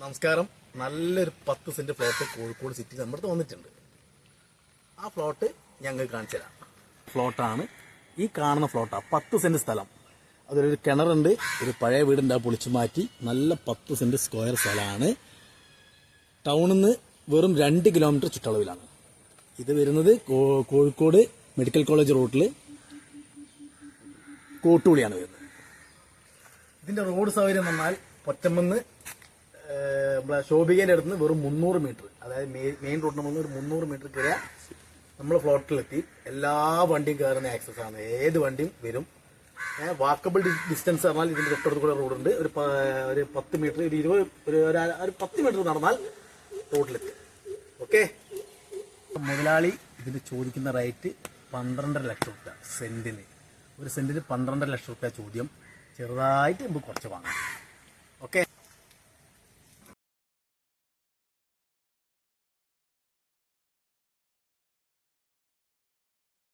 നമസ്കാരം. നല്ലൊരു പത്ത് സെന്റ് ഫ്ലോട്ട് കോഴിക്കോട് സിറ്റി നമ്മുടെ വന്നിട്ടുണ്ട്. ആ ഫ്ലോട്ട് ഞങ്ങൾ കാണിച്ചു തരാം. ഫ്ലോട്ടാണ് ഈ കാണുന്ന ഫ്ലോട്ടാണ് പത്ത് സെന്റ് സ്ഥലം. അതിലൊരു കിണറുണ്ട്. ഒരു പഴയ വീടുണ്ട്. ആ പൊളിച്ചു മാറ്റി. നല്ല പത്ത് സെന്റ് സ്ക്വയർ സ്ഥലമാണ്. ടൗണിൽ നിന്ന് വെറും രണ്ട് കിലോമീറ്റർ ചുറ്റളവിലാണ്. ഇത് വരുന്നത് കോഴിക്കോട് മെഡിക്കൽ കോളേജ് റൂട്ടിൽ കോട്ടുകുളിയാണ് വരുന്നത്. ഇതിന്റെ റോഡ് സൗകര്യം വന്നാൽ പൊറ്റമ്മന്ന് നമ്മളെ ശോഭികേന്റെ അടുത്ത് നിന്ന് വെറും മുന്നൂറ് മീറ്റർ അതായത് മെയിൻ റോഡിന് മുന്നിൽ ഒരു മുന്നൂറ് മീറ്റർ കയറിയാൽ നമ്മൾ ഫ്ലോട്ടിലെത്തി എല്ലാ വണ്ടിയും കയറുന്ന ആക്സസ് ആണ്. ഏത് വണ്ടിയും വരും. വാക്കബിൾ ഡിസ്റ്റൻസ് പറഞ്ഞാൽ ഇതിന്റെ തൊട്ടടുത്ത് കൂടെ റോഡുണ്ട് ഒരു ഒരു പത്ത് മീറ്റർ ഒരു ഇരുപത് ഒരു ഒരു പത്ത് മീറ്റർ നടന്നാൽ റോഡിലെത്തി ഓക്കെ? മുതലാളി ഇതിന് ചോദിക്കുന്ന റേറ്റ് പന്ത്രണ്ടര ലക്ഷം റുപ്യ സെന്റിന്. ഒരു സെന്റിന് പന്ത്രണ്ടര ലക്ഷം റുപ്യ ചോദ്യം. ചെറുതായിട്ട് നമുക്ക് കുറച്ച് വാങ്ങാം. ഓക്കെ?